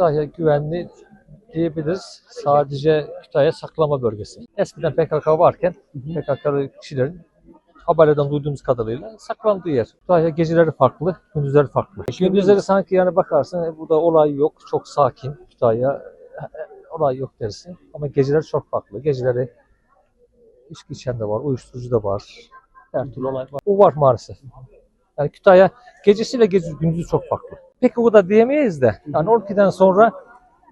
Kütahya güvenli diyebiliriz. Sadece Kütahya saklama bölgesi. Eskiden PKK varken PKK'lı kişilerin haberlerden duyduğumuz kadarıyla saklandığı yer. Kütahya geceleri farklı, gündüzleri farklı. Gündüzleri sanki yani bakarsın e, burada olay yok, çok sakin Kütahya. e, Olay yok dersin. Ama geceleri çok farklı. Geceleri içki içen de var, uyuşturucu da var. Her türlü olay var. O var maalesef. Yani Kütahya gecesiyle gezi, gündüzü çok farklı. Pek o da diyemeyiz de. Yani 12'den sonra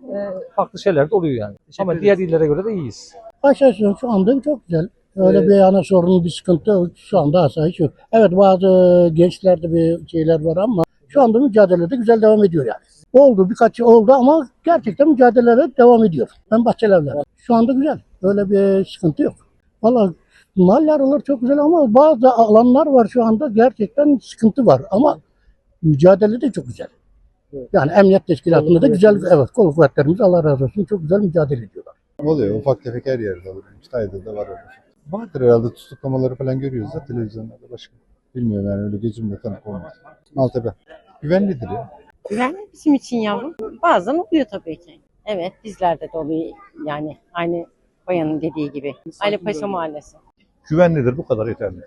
e, farklı şeyler de oluyor yani. Ama diğer illere göre de iyiyiz. Aşağısı şu anda çok güzel. Öyle Ee, bir ana sorun, bir sıkıntı şu anda asayiş yok. Evet bazı gençlerde bir şeyler var ama şu anda mücadelede güzel devam ediyor yani. Oldu birkaç oldu ama gerçekten mücadeleler devam ediyor. Ben bahçelerle. Şu anda güzel. Öyle bir sıkıntı yok. Valla mahalle araları çok güzel ama bazı alanlar var şu anda gerçekten sıkıntı var ama mücadele de çok güzel. Yani emniyet teşkilatında da güzel, evet kol kuvvetlerimiz Allah razı olsun çok güzel mücadele ediyorlar. Oluyor. Ufak tefek her yerde oluyor. Kütahya'da da var öyle. Vardır herhalde tutuklamaları falan görüyoruz da televizyonlarda başka. Bilmiyorum yani öyle gözümle tanık olmaz. Maltepe. Güvenlidir ya. Güvenli bizim için yavrum. Bazen oluyor tabii ki. Evet bizlerde de oluyor yani aynı bayanın dediği gibi. Ali Paşa Mahallesi. güvenlidir bu kadar yeterli.